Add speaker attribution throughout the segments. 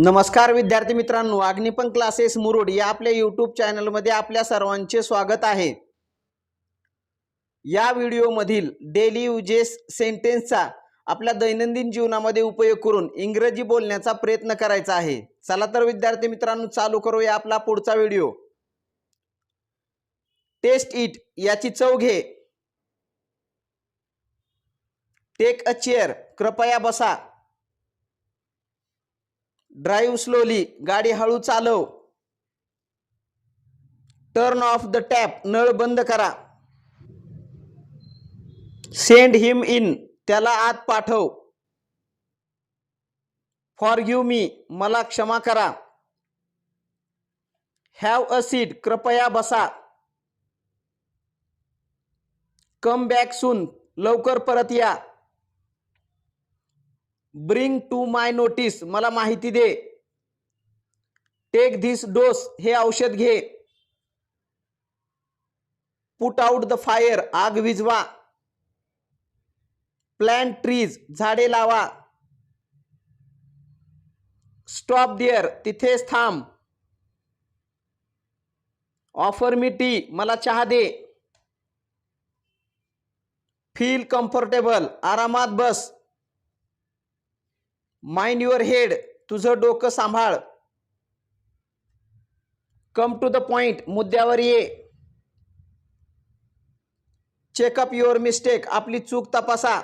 Speaker 1: नमस्कार विद्यार्थी मित्रांनो अग्निपंख क्लासेस मुरुड या आपल्या यूट्यूब चॅनलमध्ये आपल्या सर्वांचे स्वागत आहे. या व्हिडिओमधील डेली युजेस सेंटेन्सचा आपल्या दैनंदिन जीवनामध्ये उपयोग करून इंग्रजी बोलण्याचा प्रयत्न करायचा आहे. चला तर विद्यार्थी मित्रांनो चालू करूया आपला पुढचा व्हिडिओ. टेस्ट इट याची चव घे. टेक अ चेअर कृपया बसा. ड्राईव्ह स्लोली गाडी हळू चालव. टर्न ऑफ द टॅप नळ बंद करा. सेंड हिम इन त्याला आत पाठव. फॉर गिव्ह मी मला क्षमा करा. हॅव अ सीट कृपया बसा. कम बॅक सून लवकर परत या. ब्रिंग टू माय नोटीस मला माहिती दे. टेक धिस डोस हे औषध घे. पुट आउट द फायर आग विझवा. प्लॅन ट्रीज झाडे लावा. स्टॉप दिअर तिथेच थांब. ऑफर मी टी मला चहा दे. फील कम्फर्टेबल आरामात बस. माइंड युअर हेड तुझं डोकं सांभाळ. कम टू द पॉइंट मुद्द्यावर ये. चेकअप युअर मिस्टेक आपली चूक तपासा.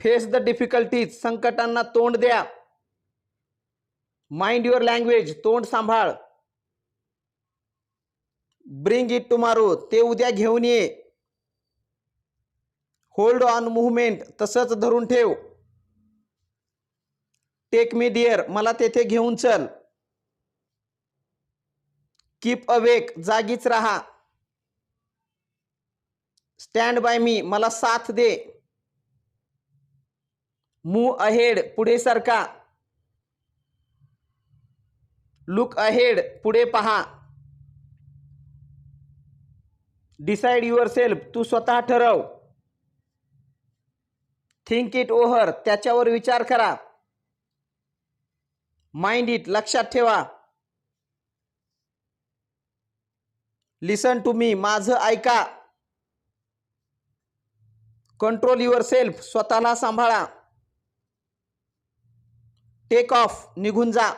Speaker 1: फेस द डिफिकल्टीज संकटांना तोंड द्या. माइंड युअर लँग्वेज तोंड सांभाळ. ब्रिंग इट टुमारो ते उद्या घेऊन ये. होल्ड ऑन मुवमेंट तसंच धरून ठेव. टेक मी डिअर मला तेथे घेऊन चल. कीप अवेक जागीच राहा. स्टँड बाय मी मला साथ दे. मू अहेड पुढे सरका. लुक अहेड पुढे पहा. डिसाइड युअर सेल्फ तू स्वतः ठरव. थिंक इट ओव्हर त्याच्यावर विचार करा. माइंड इट लक्षात ठेवा. लिसन टू मी माझं ऐका. कंट्रोल युअर सेल्फ स्वतःला सांभाळा. टेक ऑफ निघून जा.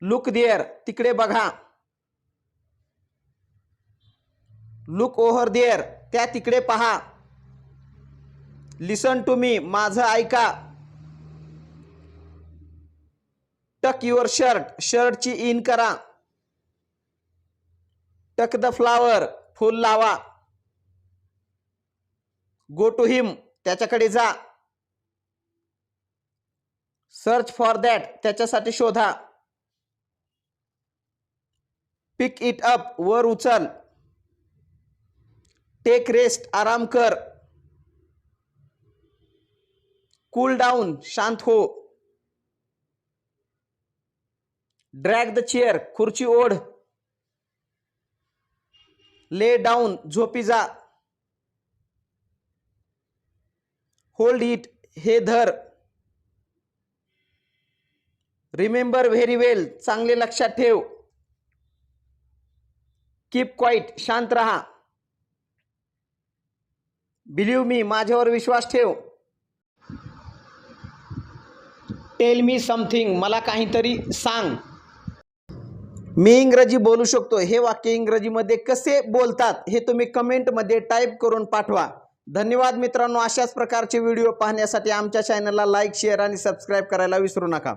Speaker 1: लुक देअर तिकडे बघा. लुक ओव्हर देअर त्या तिकडे पहा. लिसन टू मी माझं ऐका. टक युअर शर्ट. शर्टची इन करा. टक द फ्लावर. फुल लावा. Go to him. त्याच्याकडे जा. Search for that. त्याच्यासाठी शोधा. Pick it up. वर उचल. Take rest. आराम कर. Cool down. शांत हो. ड्रॅग द चेअर खुर्ची ओढ. ले डाऊन झोपी जा. होल्ड इट हे धर. रिमेंबर व्हेरी वेल चांगले लक्षात ठेव. कीप क्वाईट शांत रहा. बिलीव मी माझ्यावर विश्वास ठेव. टेल मी समथिंग मला काहीतरी सांग. मी इंग्रजी बोलू शकतो. हे वाक्य इंग्रजीमध्ये कसे बोलतात हे तुम्ही कमेंटमध्ये टाईप करून पाठवा. धन्यवाद मित्रांनो. अशाच प्रकारचे व्हिडिओ पाहण्यासाठी आमच्या चॅनलला लाईक शेअर आणि सबस्क्राईब करायला विसरू नका.